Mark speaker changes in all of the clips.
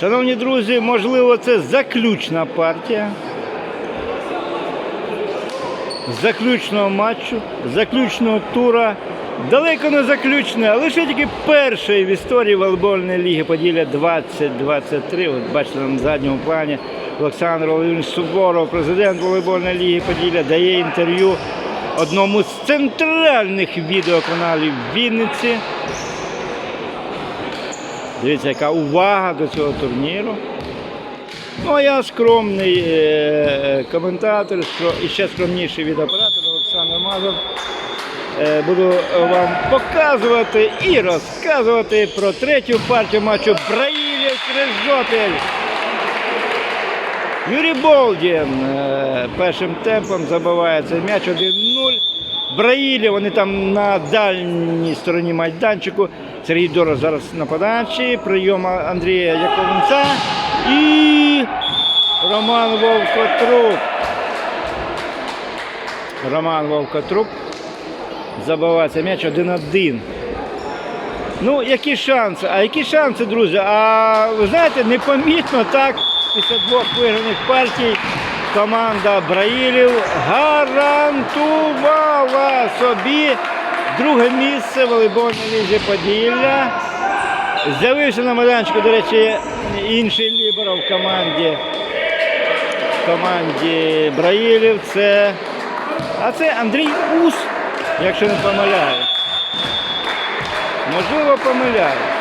Speaker 1: Шановні друзі, можливо, це заключна партія. Заключного матчу, заключного тура. Далеко не заключне, а лише тільки перший в історії волейбольної ліги Поділля 2023. От бачите на задньому плані Олександр Володимирович Суворов, президент волейбольної ліги Поділля, дає інтерв'ю одному з центральних відеоканалів Вінниці. Дивіться, яка увага до цього турніру. Ну, а я скромний е, коментатор, скро- і ще скромніший від оператора Олександр Мазур. Е, буду вам показувати і розказувати про третю партію матчу Браїлів Крижопіль. Юрій Болдін е, першим темпом забиває цей м'яч 1-0. Браїлі, вони там на дальній стороні майданчику. Сергій Дорож зараз на подачі. Прийом Андрія Яковенця. І Роман Вовкотрук. Роман Вовкотрук. Забиває цей м'яч 1-1. Ну, які шанси? А які шанси, друзі? А ви знаєте, непомітно так, після двох виграних партій команда Браїлів гарантувала собі друге місце в волейбольній лізі Поділля. З'явився на майданчику, до речі, інший ліберо в команді. В команді Браїлів. Це, а це Андрій Ус, якщо не помиляюсь. Можливо, помиляюсь.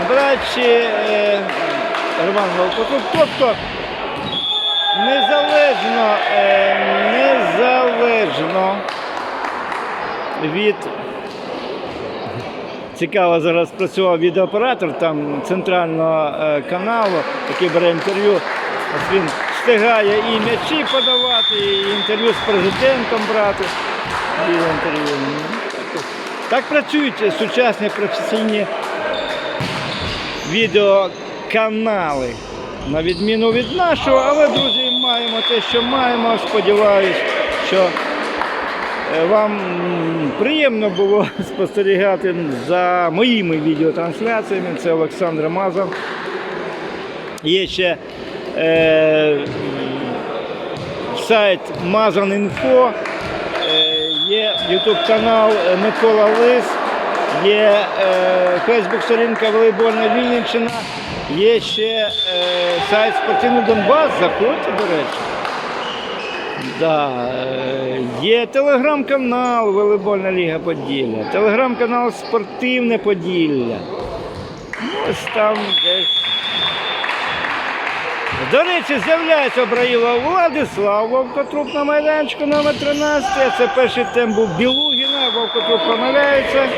Speaker 1: Нападаючи е, Роман Волкотрук. Тобто незалежно, е, незалежно від цікаво зараз працював відеооператор там центрального е, каналу, який бере інтерв'ю. Ось він встигає і м'ячі подавати, і інтерв'ю з президентом брати. І інтерв'ю. Так- працюють сучасні професійні відеоканали. На відміну від нашого, але, друзі, маємо те, що маємо. Сподіваюсь, що вам приємно було спостерігати за моїми відеотрансляціями. Це Олександр Мазов. Є ще е, сайт Mazan.info, е, є YouTube канал е, Микола Лис, є е, Фейсбук сторінка Волейбольна Вінниччина, є ще е, сайт Спортивний Донбас, заходьте, до речі. Да, е, є телеграм-канал Волейбольна Ліга Поділля, телеграм-канал Спортивне Поділля. Ось там десь. До речі, з'являється Браїла Владислав Вовкотруп на майданчику номер 13. Це перший темп був Білугіна, Вовкотруп помиляється.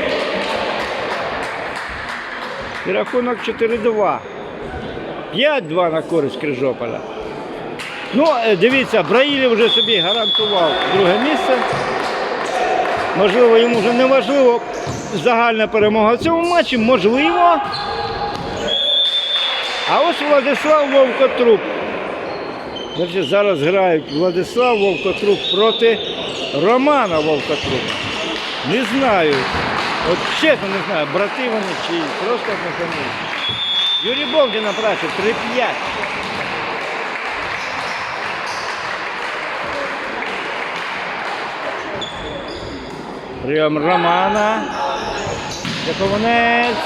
Speaker 1: І рахунок 4-2. 5-2 на користь Крижополя. Ну, е, дивіться, Браїлі вже собі гарантував друге місце. Можливо, йому вже не важливо загальна перемога в цьому матчі, можливо. А ось Владислав Вовкотруп. Значить, зараз грають Владислав Вовкотруп проти Романа Вовкотрупа. Не знаю. От чесно не знаю, брати вони чи просто однофамільні. Юрій Болдін на працю 3-5. Прийом Романа. Яковонець.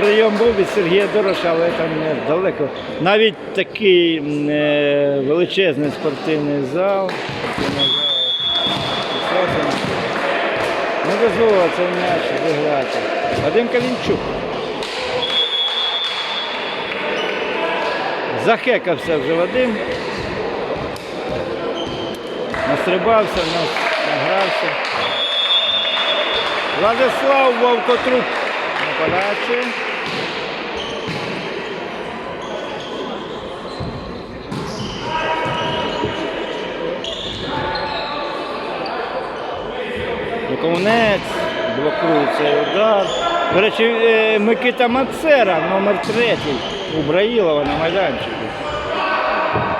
Speaker 1: Прийом був від Сергія Дороша, але там далеко. Навіть такий е, величезний спортивний зал. Не дозволило цей м'яч зіграти. Вадим Калінчук. Захекався вже Вадим. Настрибався, нас- награвся. Владислав Вовкотруп на подачі. Комунець, блокує цей удар. До речі, е, Микита Мацера, номер третій, у Браїлова на майданчику.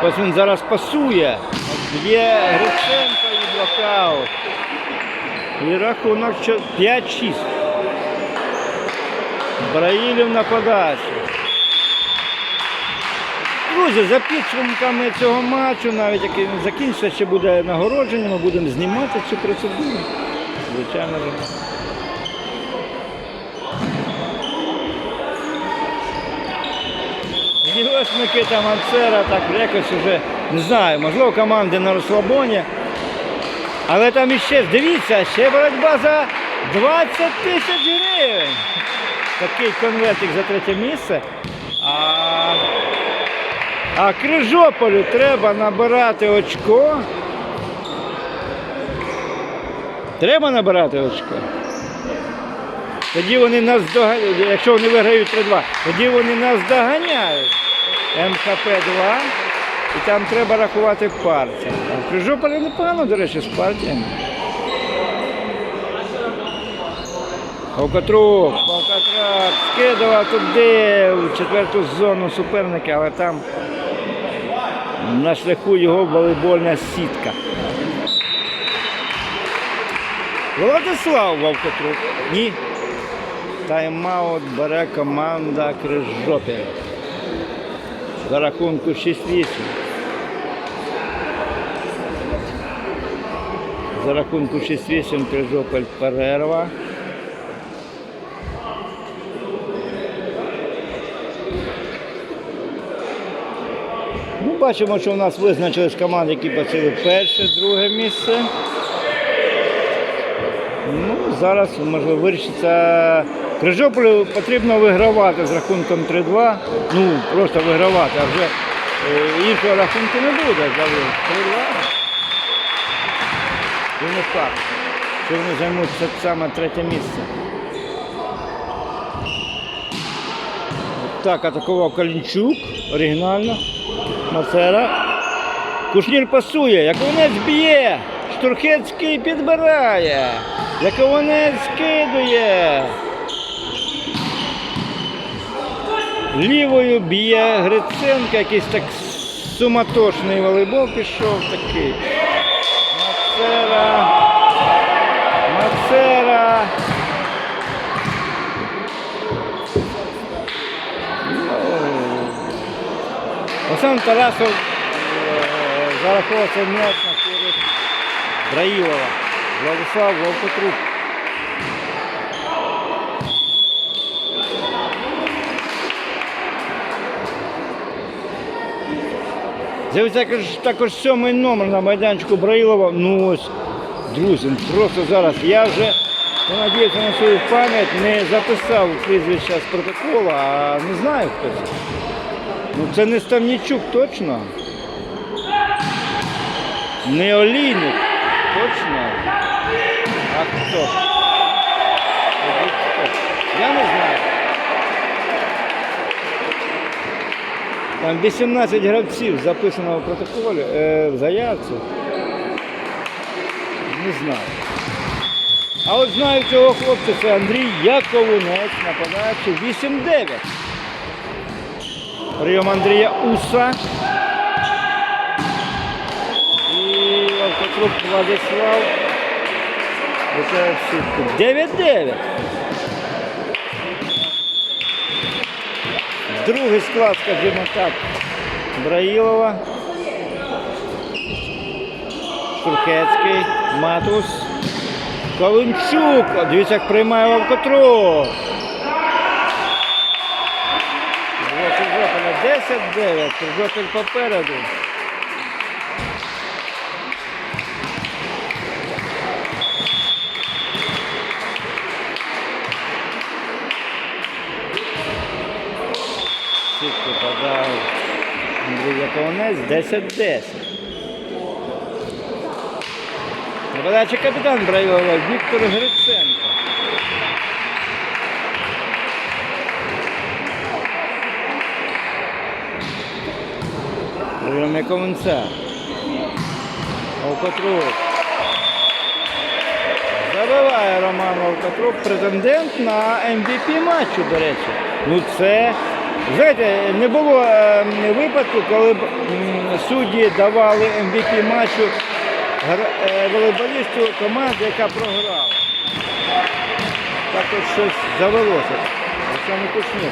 Speaker 1: Ось він зараз пасує. Є Гриценко і блокаут. І рахунок 5-6. Браїлів на подачу. Друзі, за підсумками цього матчу, навіть як він закінчиться, ще буде нагородження, ми будемо знімати цю процедуру. Звичайно. І ось Микита Мацера так якось уже, не знаю, можливо, команди на розслабоні. Але там іще, дивіться, ще боротьба за 20 тисяч гривень. Такий конвертик за третє місце. А, а Крижополю треба набирати очко. Треба набирати очко. Тоді вони нас доганяють, якщо вони виграють 3-2, тоді вони нас доганяють. МХП-2. І там треба рахувати партії. А Крижополі непогано, до речі, з партіями. Окотрук, Окотрак скидував туди в четверту зону суперника, але там на шляху його волейбольна сітка. Владислав Вовкотрук. Ні. Тайм-аут бере команда Крижопіль. За рахунку 6-8. За рахунку 6-8 Крижопіль перерва. Ну, бачимо, що у нас визначились команди, які посіли перше, друге місце. Ну, зараз, можливо, вирішиться. Крижополю потрібно вигравати з рахунком 3-2. Ну, просто вигравати, а вже е, іншого рахунку не буде. 3-2. І не факт, що вони займуть це саме третє місце. Так атакував Калінчук оригінально. Мацера. Кушнір пасує, Яковонець б'є. Штурхецький підбирає. Яковонець скидує. Лівою б'є Гриценко, якийсь так суматошний волейбол пішов такий. Мацера. Мацера. Олександр Тарасов зараховувався зарахував цей м'яч на користь Браїлова. Владислав Вовкотрук. З'явиться також, сьомий номер на майданчику Браїлова. Ну ось, друзі, просто зараз я вже понадіявся на свою пам'ять, не записав прізвища з протоколу, а не знаю хто це. Ну це не Ставнічук точно. Не Олійник. Точно. А хто? Тоді хто? Я не знаю. Там 18 гравців записано в протоколі, е, в заявці. Не знаю. А от знаю цього хлопця, це Андрій Яковунець на подачі 8-9. Прийом Андрія Уса. І Вовкотрук Владислав. Сітку. 9-9. Другий склад, скажімо так, Браїлова. Штурхецький, Матус. Калинчук. Дивіться, як приймає Лавкотру. 10-9. Крижопіль попереду. Андрій Яковонець 10-10. На подачі капітан Браїлова Віктор Гриценко. Прийом Яковенця. Овкотрук. Забиває Роман Овкотрук, претендент на MVP матчу, до речі. Ну це, знаєте, не було е, випадку, коли б судді давали MVP матчу е, волейболісту команди, яка програла. Так от щось завелося. Олександр Кушнір.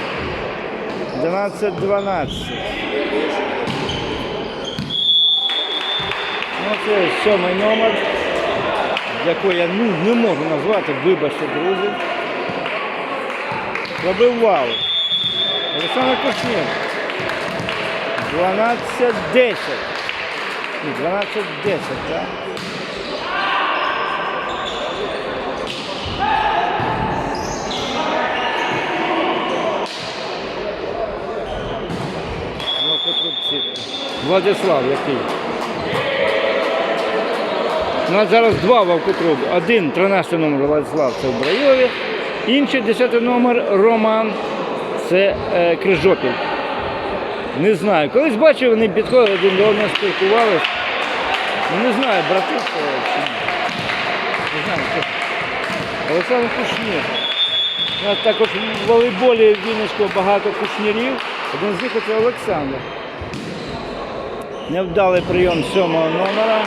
Speaker 1: 11-12. Ну, це сьомий номер, який я ну, не можу назвати, вибачте, друзі. Робив вау. Олександр Кушнір. 12-10. Ні, 12-10, так? Ну, Владислав, який? У нас зараз два вовкотруби. Один 13 номер Владислав, це в Брайові. Інший 10 номер Роман, це е, Крижопіль. Не знаю. Колись бачив, вони підходили один до одного спілкувалися. Ну не знаю, брати чи ні. Не знаю, хто. Олександр Кушнір. У нас також в волейболі Вінницького багато кушнірів. Один з них це Олександр. Невдалий прийом сьомого номера.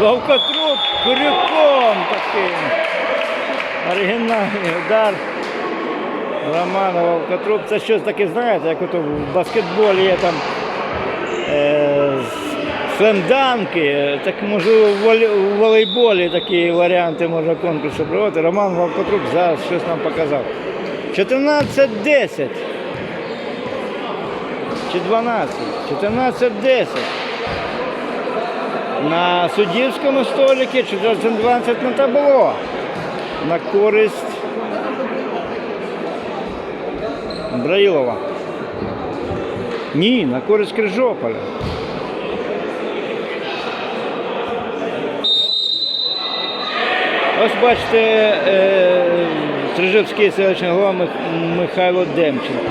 Speaker 1: Вовкотруб крюком таким. Оригінальний удар. Романа Вовкотруб. Це щось таке, знаєте, як ото в баскетболі є там е, слемданки, так можливо в волейболі такі варіанти можна конкурсу проводити. Роман Вовкотруб зараз щось нам показав. 14-10. Чи 12? 14-10. На суддівському столику 14-20 на табло. На користь Браїлова. Ні, на користь Крижополя. Ось бачите, е, Стрижевський селищний голова Михайло Демченко.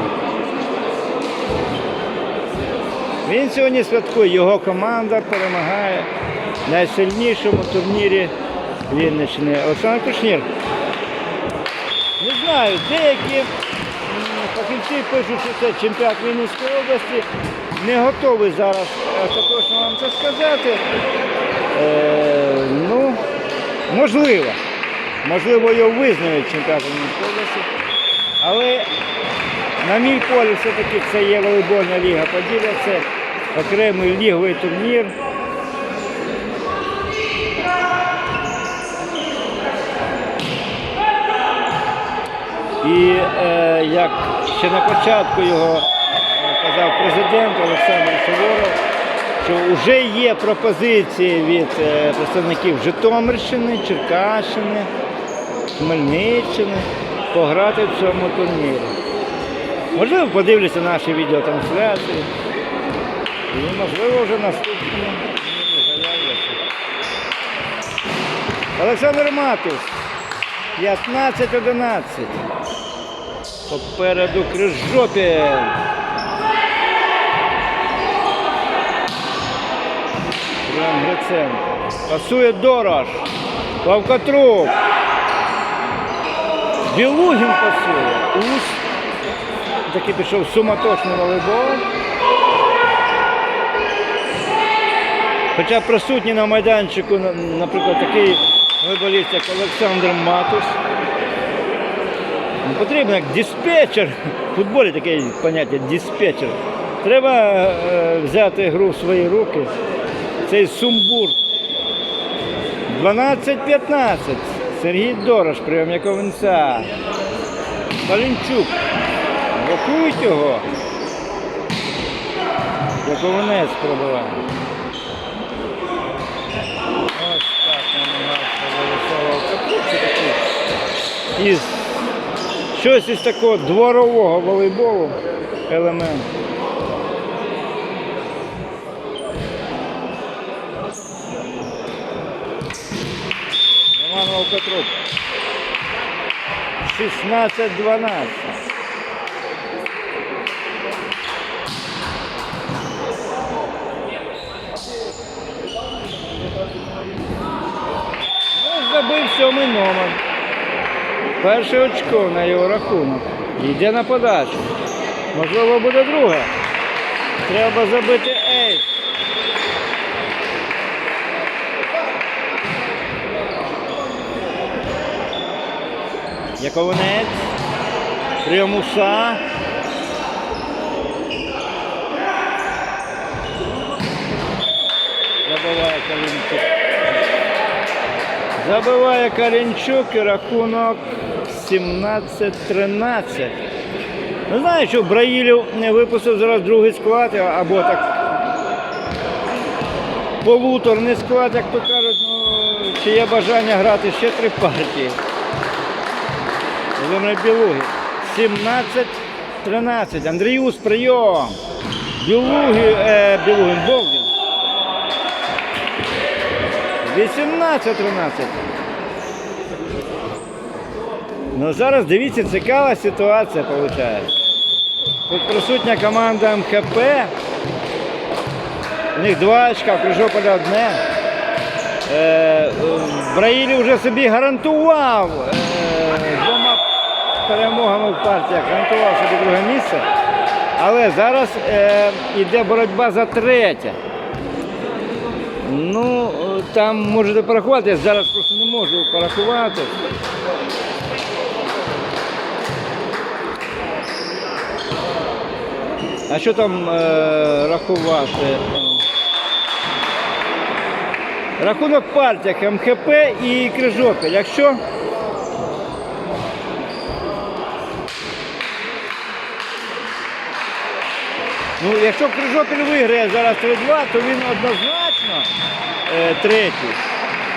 Speaker 1: Він сьогодні святкує, його команда перемагає в найсильнішому турнірі Вінниччини. Олександр Кушнір. Не знаю, деякі фахівці пишуть, що це чемпіонат Вінницької області. Не готовий зараз остаточно вам це сказати. Е, ну, можливо. Можливо, його визнають чемпіонатом Вінницької області. Але на мій полі все-таки це є волейбольна ліга Поділля, це окремий ліговий турнір. І е, як ще на початку його е, казав президент Олександр Суворов, що вже є пропозиції від е, представників Житомирщини, Черкащини, Хмельниччини пограти в цьому турнірі. Можливо, подивляться наші відеотрансляції. І можливо вже наступні заявляться. Олександр Матус. 15-11. Попереду Крижопіль. Іван Гриценко. Пасує Дорож. Вовкотруб. Білугін пасує. Ус. Такий пішов суматошний волейбол. Хоча присутній на майданчику, наприклад, такий волейболіст, як Олександр Матус. Ну, Потрібно як диспетчер. В футболі таке поняття диспетчер. Треба е, взяти гру в свої руки. Цей сумбур. 12-15. Сергій Дорош, прийом Яковинця. Палінчук. Блокують його. Яковинець пробиває. Ось так намагався. Із щось із такого дворового волейболу елемент. Роман Вовкотруп. 16-12. Ну, забив сьомий номер. Перше очко на його рахунок. Йде на подачу. Можливо, буде друге. Треба забити ейс. Яковинець. Прийом уса. Калінчук. Забиває Калінчук і рахунок 17-13. Ну, знаю, що Браїлів не випустив зараз другий склад, або так полуторний склад, як то кажуть, ну, чи є бажання грати ще три партії. Володимир Білуги. 17-13. Андріус прийом. Білуги, е, Білугин, Болдін. 18-13. Ну зараз дивіться, цікава ситуація виходить. Тут присутня команда МХП. У них два очка, Крижополя одне. Е, е, Браїлі вже собі гарантував е, двома перемогами в партіях, гарантував собі друге місце. Але зараз е, йде боротьба за третє. Ну, е, там можете порахувати, я зараз просто не можу порахувати. А що там е, рахувати? Рахунок партіях МХП і Крижопіль. Якщо Ну, якщо Крижопіль виграє зараз 3-2, то він однозначно третій.